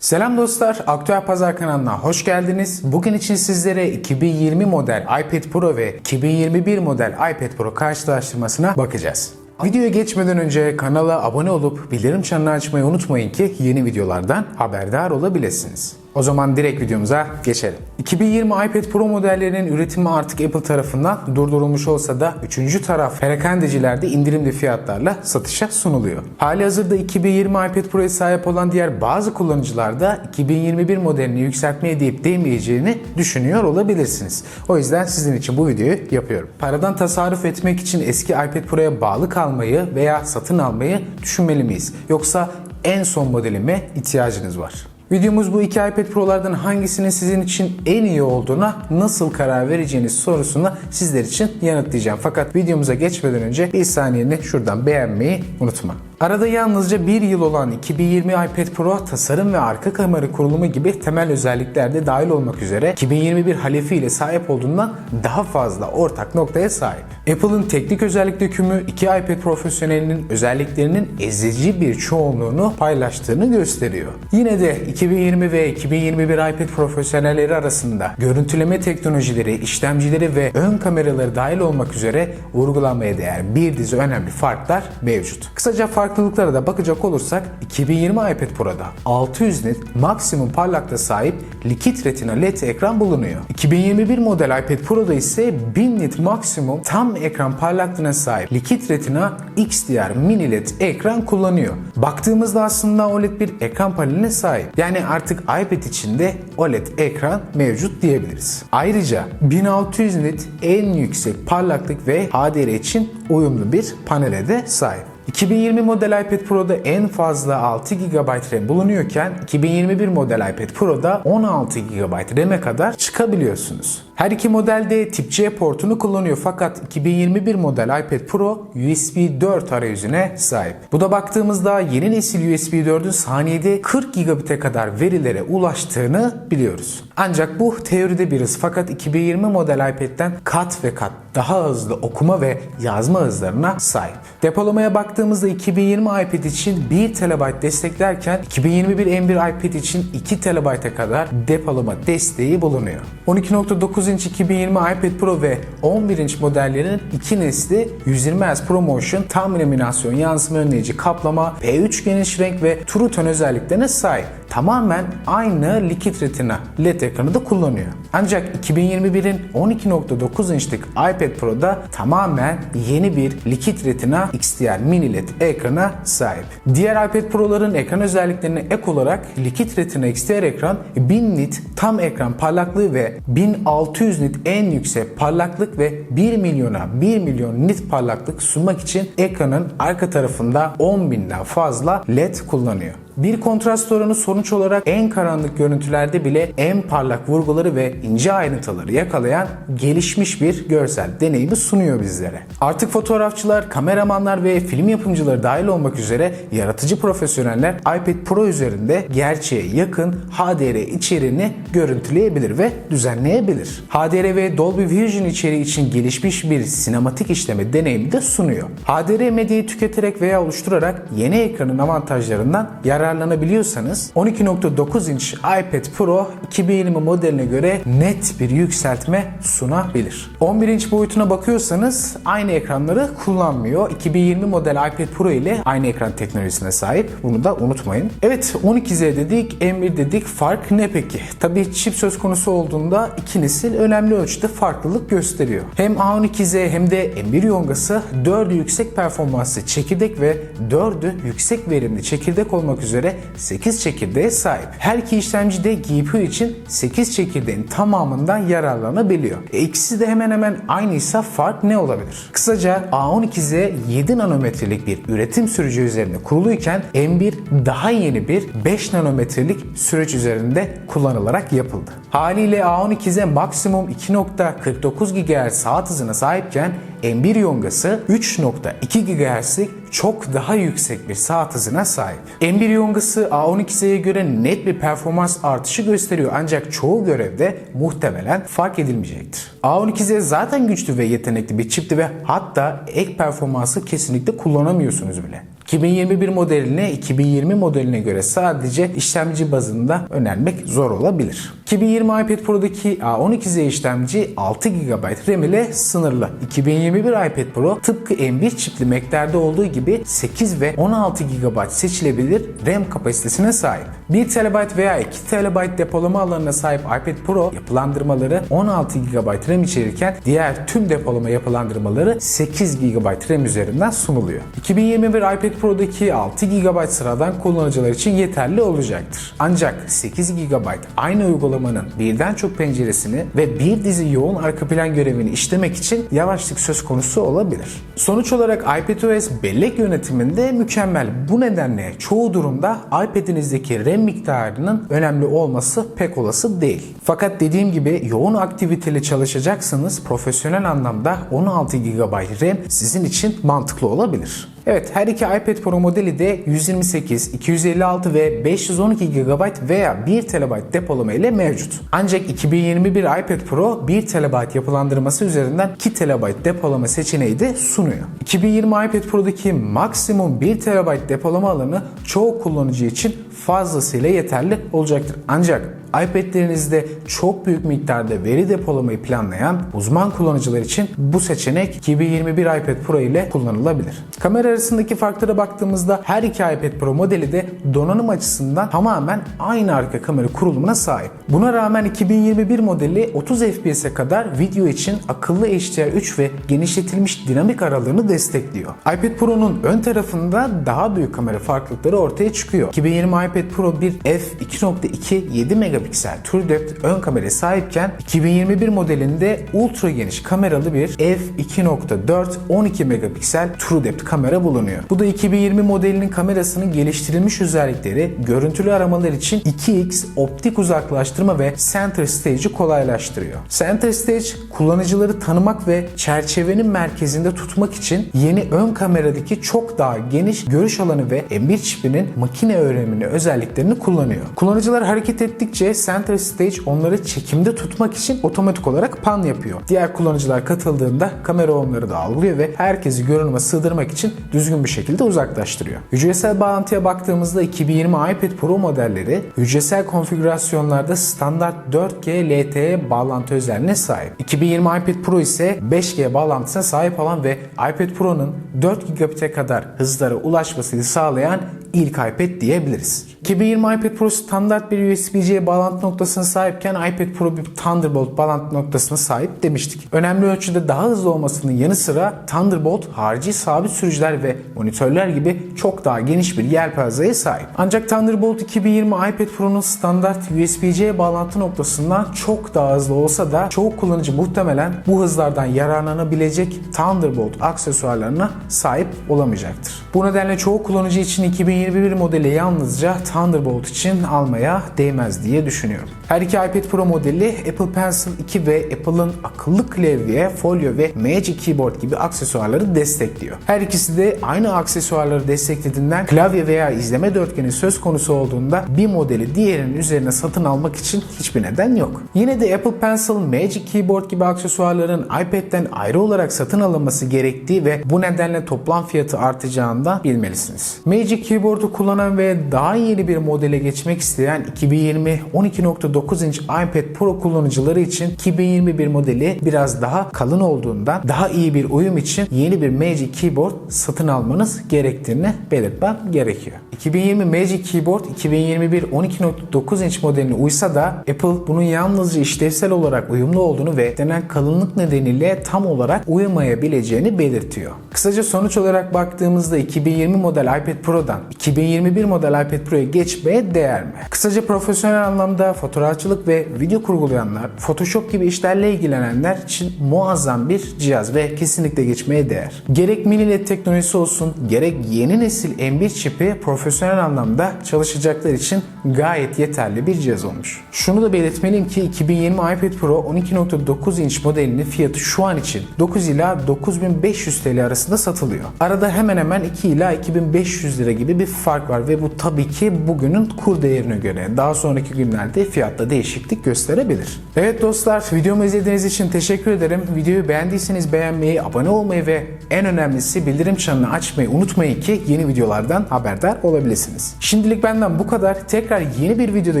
Selam dostlar, Aktüel Pazar kanalına hoş geldiniz. Bugün için sizlere 2020 model iPad Pro ve 2021 model iPad Pro karşılaştırmasına bakacağız. Videoya geçmeden önce kanala abone olup bildirim çanını açmayı unutmayın ki yeni videolardan haberdar olabilirsiniz. O zaman direkt videomuza geçelim. 2020 iPad Pro modellerinin üretimi artık Apple tarafından durdurulmuş olsa da üçüncü taraf perakendecilerde indirimli fiyatlarla satışa sunuluyor. Hali hazırda 2020 iPad Pro'ya sahip olan diğer bazı kullanıcılar da 2021 modelini yükseltmeye deyip değmeyeceğini düşünüyor olabilirsiniz. O yüzden sizin için bu videoyu yapıyorum. Paradan tasarruf etmek için eski iPad Pro'ya bağlı kalmayı veya satın almayı düşünmeli miyiz? Yoksa en son modelime ihtiyacınız var. Videomuz bu iki iPad Pro'lardan hangisinin sizin için en iyi olduğuna nasıl karar vereceğiniz sorusuna sizler için yanıtlayacağım. Fakat videomuza geçmeden önce bir saniyeni şuradan beğenmeyi unutma. Arada yalnızca bir yıl olan 2020 iPad Pro tasarım ve arka kamera kurulumu gibi temel özelliklerde dahil olmak üzere 2021 halefi ile sahip olduğundan daha fazla ortak noktaya sahip. Apple'ın teknik özellik dökümü iki iPad profesyonelinin özelliklerinin ezici bir çoğunluğunu paylaştığını gösteriyor. Yine de 2020 ve 2021 iPad profesyonelleri arasında görüntüleme teknolojileri, işlemcileri ve ön kameraları dahil olmak üzere vurgulanmaya değer bir dizi önemli farklar mevcut. Kısaca farklılıklara da bakacak olursak 2020 iPad Pro'da 600 nit maksimum parlaklığa sahip likit retina LED ekran bulunuyor. 2021 model iPad Pro'da ise 1000 nit maksimum tam ekran parlaklığına sahip likit retina XDR mini LED ekran kullanıyor. Baktığımızda aslında OLED bir ekran paneline sahip. Yani artık iPad içinde OLED ekran mevcut diyebiliriz. Ayrıca 1600 nit en yüksek parlaklık ve HDR için uyumlu bir panele de sahip. 2020 model iPad Pro'da en fazla 6 GB RAM bulunuyorken 2021 model iPad Pro'da 16 GB RAM'e kadar çıkabiliyorsunuz. Her iki modelde tip C portunu kullanıyor fakat 2021 model iPad Pro USB 4 arayüzüne sahip. Bu da baktığımızda yeni nesil USB 4'ün saniyede 40 gigabit'e kadar verilere ulaştığını biliyoruz. Ancak bu teoride bir hız fakat 2020 model iPad'den kat ve kat daha hızlı okuma ve yazma hızlarına sahip. Depolamaya baktığımızda 2020 iPad için 1 TB desteklerken 2021 M1 iPad için 2 TB'e kadar depolama desteği bulunuyor. 12.9 inç 2020 iPad Pro ve 11 inç modellerin iki nesli 120 Hz ProMotion tam ilüminasyon yansıma önleyici kaplama, P3 geniş renk ve True Tone özelliklerine sahip. Tamamen aynı Liquid Retina LED ekranı da kullanıyor. Ancak 2021'in 12.9 inçlik iPad Pro'da tamamen yeni bir Liquid Retina XDR mini LED ekrana sahip. Diğer iPad Pro'ların ekran özelliklerine ek olarak Liquid Retina XDR ekran 1000 nit tam ekran parlaklığı ve 1600 nit en yüksek parlaklık ve 1 milyona 1 milyon nit parlaklık sunmak için ekranın arka tarafında 10.000'den fazla LED kullanıyor. Bir kontrast oranı sonuç olarak en karanlık görüntülerde bile en parlak vurguları ve ince ayrıntıları yakalayan gelişmiş bir görsel deneyimi sunuyor bizlere. Artık fotoğrafçılar, kameramanlar ve film yapımcıları dahil olmak üzere yaratıcı profesyoneller iPad Pro üzerinde gerçeğe yakın HDR içeriğini görüntüleyebilir ve düzenleyebilir. HDR ve Dolby Vision içeriği için gelişmiş bir sinematik işleme deneyimi de sunuyor. HDR medyayı tüketerek veya oluşturarak yeni ekranın avantajlarından yararlanabiliyorsanız 12.9 inç iPad Pro 2020 modeline göre net bir yükseltme sunabilir. 11 inç boyutuna bakıyorsanız aynı ekranları kullanmıyor. 2020 model iPad Pro ile aynı ekran teknolojisine sahip. Bunu da unutmayın. Evet 12Z dedik, M1 dedik. Fark ne peki? Tabii çip söz konusu olduğunda iki nesil önemli ölçüde farklılık gösteriyor. Hem A12Z hem de M1 yongası 4'ü yüksek performanslı çekirdek ve 4'ü yüksek verimli çekirdek olmak üzere 8 çekirdeğe sahip. Her iki işlemci de GPU için 8 çekirdeğin tamamından yararlanabiliyor. E ikisi de hemen hemen aynıysa fark ne olabilir? Kısaca A12Z 7 nanometrelik bir üretim sürücü üzerinde kuruluyken M1 daha yeni bir 5 nanometrelik süreç üzerinde kullanılarak yapıldı. Haliyle A12Z maksimum 2.49 GHz saat hızına sahipken M1 yongası 3.2 GHz'lik çok daha yüksek bir saat hızına sahip. M1 yongası A12Z'ye göre net bir performans artışı gösteriyor ancak çoğu görevde muhtemelen fark edilmeyecektir. A12Z zaten güçlü ve yetenekli bir çipti ve hatta ek performansı kesinlikle kullanamıyorsunuz bile. 2021 modeline 2020 modeline göre sadece işlemci bazında önermek zor olabilir. 2020 iPad Pro'daki A12Z işlemci 6 GB RAM ile sınırlı. 2021 iPad Pro tıpkı M1 çipli Mac'lerde olduğu gibi 8 ve 16 GB seçilebilir RAM kapasitesine sahip. 1 TB veya 2 TB depolama alanına sahip iPad Pro yapılandırmaları 16 GB RAM içerirken diğer tüm depolama yapılandırmaları 8 GB RAM üzerinden sunuluyor. 2021 iPad Pro'daki 6 GB sıradan kullanıcılar için yeterli olacaktır. Ancak 8 GB aynı uygulamanın birden çok penceresini ve bir dizi yoğun arka plan görevini işlemek için yavaşlık söz konusu olabilir. Sonuç olarak iPadOS bellek yönetiminde mükemmel. Bu nedenle çoğu durumda iPad'inizdeki RAM miktarının önemli olması pek olası değil. Fakat dediğim gibi yoğun aktiviteli çalışacaksanız profesyonel anlamda 16 GB RAM sizin için mantıklı olabilir. Evet her iki iPad Pro modeli de 128, 256 ve 512 GB veya 1 TB depolama ile mevcut. Ancak 2021 iPad Pro 1 TB yapılandırması üzerinden 2 TB depolama seçeneği de sunuyor. 2020 iPad Pro'daki maksimum 1 TB depolama alanı çoğu kullanıcı için fazlasıyla yeterli olacaktır. Ancak iPad'lerinizde çok büyük miktarda veri depolamayı planlayan uzman kullanıcılar için bu seçenek 2021 iPad Pro ile kullanılabilir. Kamera arasındaki farklara baktığımızda her iki iPad Pro modeli de donanım açısından tamamen aynı arka kamera kurulumuna sahip. Buna rağmen 2021 modeli 30 FPS'e kadar video için akıllı HDR3 ve genişletilmiş dinamik aralığını destekliyor. iPad Pro'nun ön tarafında daha büyük kamera farklılıkları ortaya çıkıyor. 2020 iPad Pro bir f2.2 7 megapiksel True Depth ön kameraya sahipken 2021 modelinde ultra geniş kameralı bir f2.4 12 megapiksel True Depth kamera bulunuyor. Bu da 2020 modelinin kamerasının geliştirilmiş özellikleri görüntülü aramalar için 2x optik uzaklaştırma ve Center Stage'i kolaylaştırıyor. Center Stage kullanıcıları tanımak ve çerçevenin merkezinde tutmak için yeni ön kameradaki çok daha geniş görüş alanı ve M1 çipinin makine öğrenimini özelliklerini kullanıyor. Kullanıcılar hareket ettikçe Center Stage onları çekimde tutmak için otomatik olarak pan yapıyor. Diğer kullanıcılar katıldığında kamera onları da algılıyor ve herkesi görünüme sığdırmak için düzgün bir şekilde uzaklaştırıyor. Hücresel bağlantıya baktığımızda 2020 iPad Pro modelleri hücresel konfigürasyonlarda standart 4G LTE bağlantı özelliğine sahip. 2020 iPad Pro ise 5G bağlantısına sahip olan ve iPad Pro'nun 4 gigabit'e kadar hızlara ulaşmasını sağlayan ilk iPad diyebiliriz. 2020 iPad Pro standart bir USB-C bağlantı noktasına sahipken iPad Pro bir Thunderbolt bağlantı noktasına sahip demiştik. Önemli ölçüde daha hızlı olmasının yanı sıra Thunderbolt harici sabit sürücüler ve monitörler gibi çok daha geniş bir yelpazeye sahip. Ancak Thunderbolt 2020 iPad Pro'nun standart USB-C bağlantı noktasından çok daha hızlı olsa da çoğu kullanıcı muhtemelen bu hızlardan yararlanabilecek Thunderbolt aksesuarlarına sahip olamayacaktır. Bu nedenle çoğu kullanıcı için 2021 modeli yalnızca Thunderbolt için almaya değmez diye düşünüyorum. Her iki iPad Pro modeli Apple Pencil 2 ve Apple'ın akıllı klavye, folyo ve Magic Keyboard gibi aksesuarları destekliyor. Her ikisi de aynı aksesuarları desteklediğinden klavye veya izleme dörtgeni söz konusu olduğunda bir modeli diğerinin üzerine satın almak için hiçbir neden yok. Yine de Apple Pencil, Magic Keyboard gibi aksesuarların iPad'den ayrı olarak satın alınması gerektiği ve bu nedenle toplam fiyatı artacağını da bilmelisiniz. Magic Keyboard'u kullanan ve daha yeni bir modele geçmek isteyen 2020 12.9 inç iPad Pro kullanıcıları için 2021 modeli biraz daha kalın olduğundan daha iyi bir uyum için yeni bir Magic Keyboard satın almanız gerektiğini belirtmem gerekiyor. 2020 Magic Keyboard 2021 12.9 inç modeline uysa da Apple bunun yalnızca işlevsel olarak uyumlu olduğunu ve denen kalınlık nedeniyle tam olarak uyumayabileceğini belirtiyor. Kısaca sonuç olarak baktığımızda 2020 model iPad Pro'dan 2021 model iPad Pro'ya geçmeye değer mi? Kısaca profesyonel anlamda fotoğrafçılık ve video kurgulayanlar, Photoshop gibi işlerle ilgilenenler için muazzam bir cihaz ve kesinlikle geçmeye değer. Gerek mini LED teknolojisi olsun, gerek yeni nesil M1 çipi profesyonel anlamda çalışacaklar için gayet yeterli bir cihaz olmuş. Şunu da belirtmeliyim ki 2020 iPad Pro 12.9 inç modelinin fiyatı şu an için 9 ila 9500 TL arasında satılıyor. Arada hemen hemen 2 ila 2500 lira gibi bir fark var ve bu tabii ki bugünün kur değerine göre daha sonraki günlerde fiyatta değişiklik gösterebilir. Evet dostlar videomu izlediğiniz için teşekkür ederim. Videoyu beğendiyseniz beğenmeyi, abone olmayı ve en önemlisi bildirim çanını açmayı unutmayın ki yeni videolardan haberdar olabilirsiniz. Şimdilik benden bu kadar. Tekrar yeni bir videoda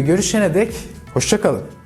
görüşene dek hoşçakalın.